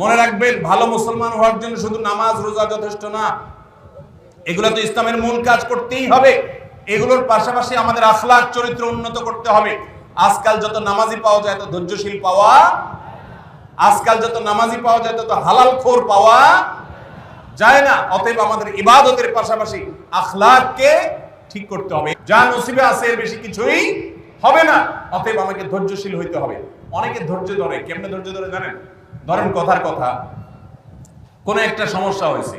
মনে রাখবেন, ভালো মুসলমান হওয়ার জন্য শুধু নামাজ, রোজা যথেষ্ট না। এগুলো তো ইসলামের মূল কাজ করতেই হবে। এগুলোর পাশাপাশি আমাদের আখলাক চরিত্র উন্নত করতে হবে। আজকাল যত নামাজি পাওয়া যায়, তত ধৈর্যশীল পাওয়া আজকাল যত নামাজি পাওয়া যায়, তত হালাল খোর পাওয়া যায় না। অতএব আমাদের ইবাদতের পাশাপাশি আখলাককে ঠিক করতে হবে। যা নসিবে আছে, এর বেশি কিছুই হবে না। অতএব আমাকে ধৈর্যশীল হইতে হবে। অনেকে ধৈর্য ধরে, কেমনে ধৈর্য ধরে জানেন? ধরেন কথার কথা, কোন একটা সমস্যা হয়েছে।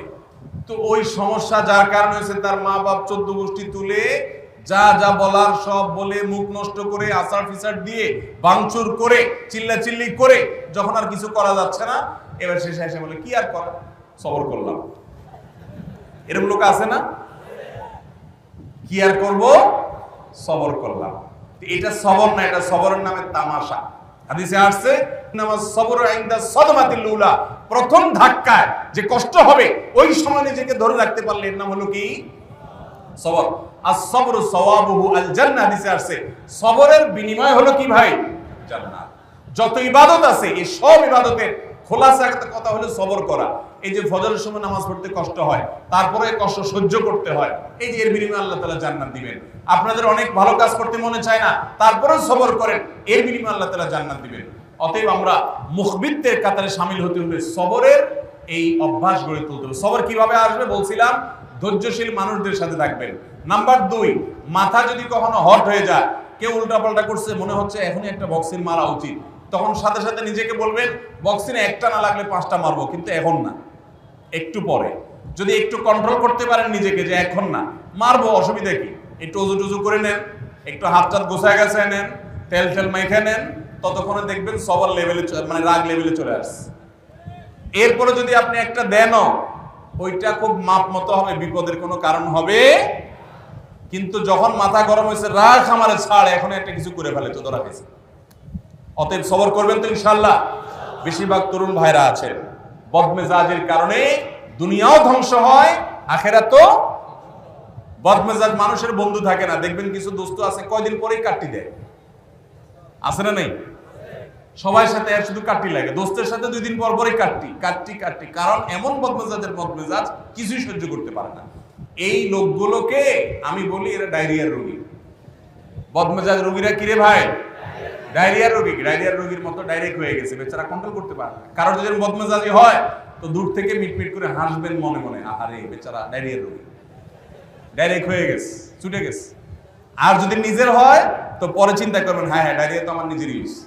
তো ওই সমস্যা যার কারণে হয়েছে তার মা বাপ চোদ্দ গোষ্ঠী তুলে যা যা বলার সব বলে মুখ নষ্ট করে আসার ফিসার দিয়ে বাংচুর করে চিল্লা চিল্লি করে যখন আর কিছু করা যাচ্ছে না, এবার শেষে এসে বলে, কি আর করা? সবর করলাম। এরকম লোক আছে না? কি আর করব? সবর করলাম। এটা সবর না, এটা সবরের নামে তামাশা। হাদিসে আসছে প্রথম ধাক্কায় যে কষ্ট হবে, ওই সময় নিজেকে ধরে রাখতে পারলে এর নাম হলো কি? সবর। আর সবর আল জান্নাহ, হাদিসে আসছে। সবরের বিনিময় হলো কি ভাই? জান্নাত। যত ইবাদত আছে, এই সব ইবাদতের খোলাসা একটা কথা হলো সবর করা। এই যে নামাজ পড়তে কষ্ট হয়, তারপরে কষ্ট সহ্য করতে হয়, এই যে এর বিনিময়ে আল্লাহ তাআলা জান্নাত দিবেন। আপনাদের অনেক ভালো কাজ করতে মনে চায় না, তারপরেও সবর করেন, এর বিনিময়ে আল্লাহ তাআলা জান্নাত দিবেন। অতএব আমরা মুখবিদদের কাতারে সামিল হতে হলে সবরের এই অভ্যাস গড়ে তুলতে হবে। সবর কীভাবে আসবে বলছিলাম, ধৈর্যশীল মানুষদের সাথে থাকবেন। নাম্বার দুই, মাথা যদি কখনো হট হয়ে যায়, কেউ উল্টাপাল্টা করছে, মনে হচ্ছে এখনই একটা বক্সিং মারা উচিত। তখন সাথে সাথে নিজেকে বলবেন বক্সিনে একটা না লাগলে পাঁচটা মারবো, কিন্তু এখন না। একটু পরে। যদি একটু কন্ট্রোল করতে পারেন নিজেকে যে এখন না, মারবো, অসুবিধা কি? একটু উজু টুজু করে নেন, একটু হাত টাত গোছায় গেছে নেন তেল টেল মাইখে নেন ততক্ষণে দেখবেন সবার লেভেলে মানে রাগ লেভেলে চলে আসছে। এরপরে যদি আপনি একটা দেনও, ওইটা খুব মাপ মতো হবে, বিপদের কোনো কারণ হবে। কিন্তু যখন মাথা গরম হয়েছে, রাগ আমারে ছাড় এখন একটা কিছু করে ফেলে, তো ধরা গেছে অতএব সবর করবেন তো ইনশাল্লাহ বেশিরভাগ তরুণ ভাইরা আছেন। বদমেজাজের কারণে দুনিয়াও ধ্বংস হয় আখেরা তো বদমেজাজ মানুষের বন্ধু থাকে না। দেখবেন কিছু দোস্ত আছে, কয়দিন পরেই কাটটি দেয়। আছে না নেই? সবার সাথে আর শুধু কাটটি লাগে, দোস্তের সাথে দুই দিন পর পরই কাটটি কাটটি কাটটি। কারণ এমন বদমেজাজের বদমেজাজ কিছুই সহ্য করতে পারে না। এই লোকগুলোকে আমি বলি এরা ডায়রিয়ার রোগী। বদমেজাজ রোগীরা কিরে ভাই? ডায়রিয়ার রোগী ডায়রিয়ার রোগীর মতো ডাইরেক্ট হয়ে গেছে, বেচারা কন্ট্রোল করতে পারে না। কারোর যদি বদমেজাজি হয়, তো দূর থেকে মিটমিট করে হাসবেন মনে মনে। আহারে, বেচারা ডায়রিয়ার রোগী। ডাইরেক্ট হয়ে গেছে, ছুটে গেছে। আর যদি নিজের হয়, তো পরে চিন্তা করবেন হ্যাঁ হ্যাঁ ডায়রিয়া তো আমার নিজেরই হয়েছে।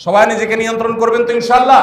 সবাই নিজেকে নিয়ন্ত্রণ করবেন তো ইনশাল্লাহ